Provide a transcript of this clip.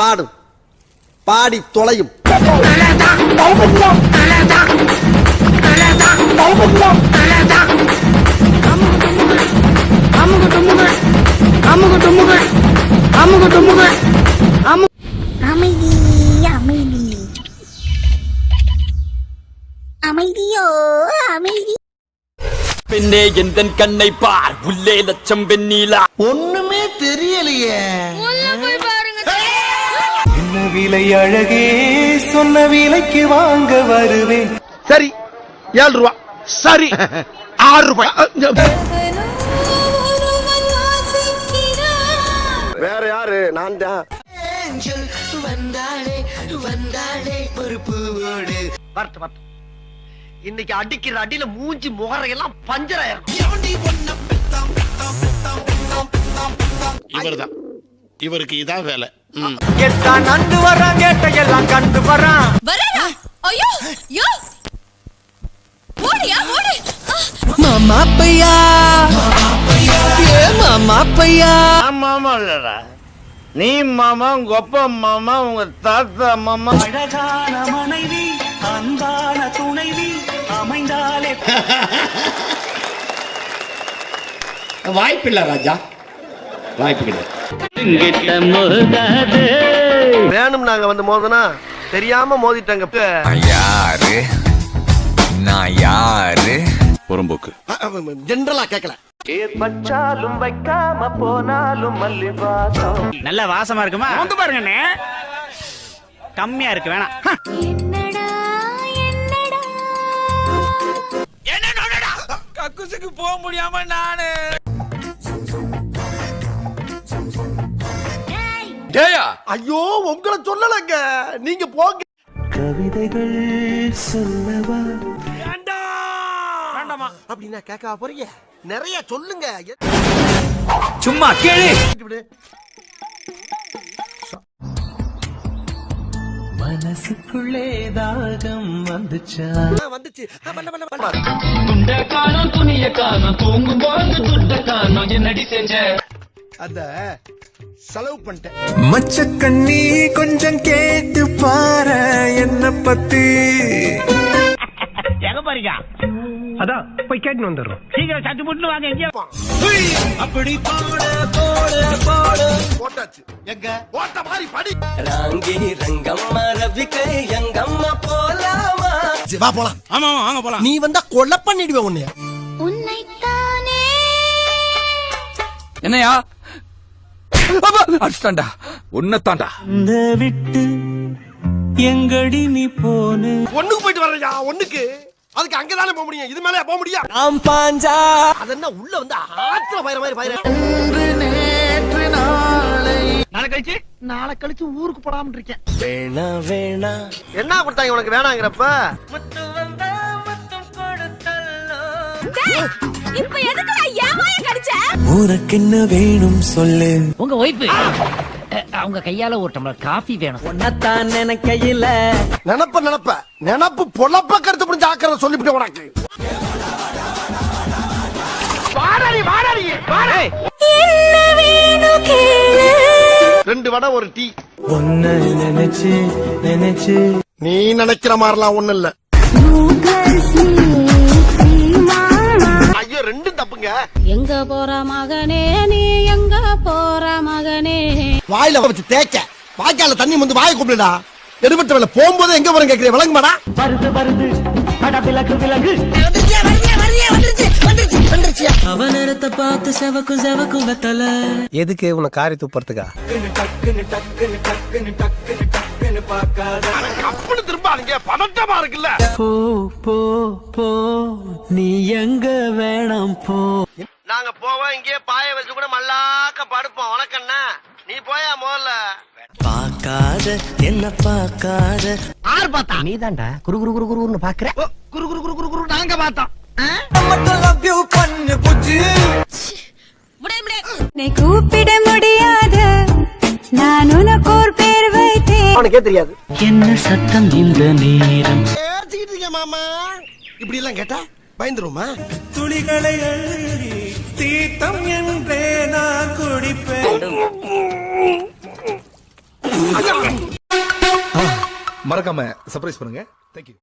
பாடும். பாடி தொலையும். அமைதி அமைதி அமைதியோ அமைதி பெண்ணே எந்தன் கண்ணை பார்? உள்ளே லட்சம் வெண்ணீலா. ஒண்ணுமே தெரியலையே. விலை அழகே சொன்ன விலைக்கு வாங்க வருவேன். சரி ஏழு ரூபா. சரி ஆறு ரூபாய். வேற யாரு? நான் தான். வரட்டு வரட்டு. இன்னைக்கு அடிக்கிற அடியில மூஞ்சி முகரையெல்லாம் பஞ்சர் ஆயிரும். இவர்தான். இவருக்கு இதான் வேலை. கேட்டா நண்டு வரான் கேட்ட எல்லாம் கண்டு வரான். வரானா ஐயோ யோ ஓடியா ஓடு. ஆ. மாமா பையா ஏ மாமா பையா மாமா இல்லடா. நீ மாமா உங்க அப்பா மாமா உங்க தாத்தா மாமா. அழகான மனைவி அன்பான துணைவி அமைந்தாலே வாய்ப்பில்லை ராஜா. வாய்ப்பு கிடையாது. வேணும் நாங்க வந்து மோதனா தெரியாம மோதிட்டாங்க. யாரு? நான் யாரு? புறம்போக்கு. ஜென்ரலா கேட்கல வச்சாலும் வைக்காம போனாலும் மல்லி வாசம் நல்ல வாசமா இருக்குமா? வந்து பாருங்கண்ணே கம்மியா இருக்கு வேணாம். என்னடா என்னடா? கக்குசுக்கு போக முடியாம நானு ஐயோ உங்களை சொல்லலங்க. நீங்க போங்க. கவிதைகள் சொல்லவா? வேண்டாமா. அப்படின்னா கேட்க போறீங்க? நிறைய சொல்லுங்க. சும்மா கேளு. விடு. மனசுக்குள்ளே தாகம் வந்துச்சா? வந்துச்சு. ஆ, பண்ண, பண்ண, பண்ண. அந்த செலவு பண்ணிட்டேன். மச்ச கண்ணி கொஞ்சம் கேட்டு பாரு என்ன பத்தி. எங்க பாருங்க அதான் போய் கேட்டு வந்துடுறோம். சீக்கிரம் சட்டு புட்டு வாங்க எங்கேயா அப்படி போட போட போட. போட்டாச்சு. எங்க? போட்ட மாதிரி படி. ராங்கி ரங்கம்மா ரவிக்கை எங்கம்மா போலாமா? வா போலாம். ஆமா ஆமா வாங்க போலாம். நீ வந்தா கொலை பண்ணிடுவேன் உன்னைய. உன்னைத்தானே. என்னையா? அடிச்சிட்டான்டா. உன்னத்தாண்டா இந்த விட்டு எங்கடி நீ போனு? ஒண்ணுக்கு போயிட்டு வர்றையா ஒண்ணுக்கு. அதுக்கு அங்கதானே போக முடியும். இது மேல போக முடியும் நாம் பாஞ்சா? அது என்ன உள்ள வந்து ஆத்துல பயிர மாதிரி பயிர நாளை. கழிச்சு? நாளை கழிச்சு ஊருக்கு போடாம இருக்கேன். வேணா வேணா. என்ன கொடுத்தாங்க உனக்கு வேணாங்கிறப்ப? இப்ப எதுக்கு நான் ஏமாய கடிச்ச? உனக்கு என்ன வேணும் சொல்லு. உங்க ஒய்ஃபு அவங்க கையால ஒரு டம்ளர் காஃபி வேணும். உன்னத்தான் நினைக்கையில. நினப்ப நினப்ப. நினப்பு பொழப்ப கருத்து புரிஞ்சு ஆக்கிறத சொல்லிவிட்டு உனக்கு. வாடாடி வாடாடி வாடே என்ன வேணும் கேளு. ரெண்டு வடை ஒரு டீ. உன்னை நினைச்சு நினைச்சு. நீ நினைக்கிற மாதிரிலாம் ஒண்ணு இல்ல. ஐயோ ரெண்டும் தப்புங்க. எங்க போற மகனே நீ எங்க போற மகனே? வாயில வச்சு தேய்க்க. வாய்க்கால தண்ணி வந்து வாயை கூப்பிடுடா எடுபட்ட வேலை போகும்போது எங்க வரும் கேக்குறீங்க? விளங்குமாடா? வருது வருது. அட விலகு விலகு அவ நேரத்தை பார்த்து செவக்கும் செவக்கும் வெத்தல. எதுக்கு உன்னை காரி துப்புறதுக்கா? டக்குன்னு டக்குன்னு டக்குன்னு டக்குன்னு டக்குன்னு பார்க்காத. பதட்டமா இருக்குல்ல? போ போ போ. நீ எங்க வேணாம் போ. நாங்க போவோம் இங்கே பாய வச்சு கூட மல்லாக்க படுப்போம். வணக்கண்ணா நீ போயா முதல்ல? பார்க்காத என்ன பார்க்காத. ஆறு பார்த்தா? நீ தாண்டா குரு குரு குரு குருன்னு பாக்குற. ஓ, குரு குரு குரு குரு குரு நாங்க பார்த்தோம். மட்டும் லவ் யூ பண்ணு புஜ்ஜு. முடிய முடிய நீ கூப்பிட முடியாது அவனுக்கே தெரியாது. என்ன சத்தம் இந்த நேரம்? மாமா? இப்படி எல்லாம் கேட்டா பயந்துருமா துளிகளை அழுகி தீர்த்தம் என்றே நான் குடிப்பேன். மறக்காம சர்ப்ரைஸ் பண்ணுங்க. தேங்க்யூ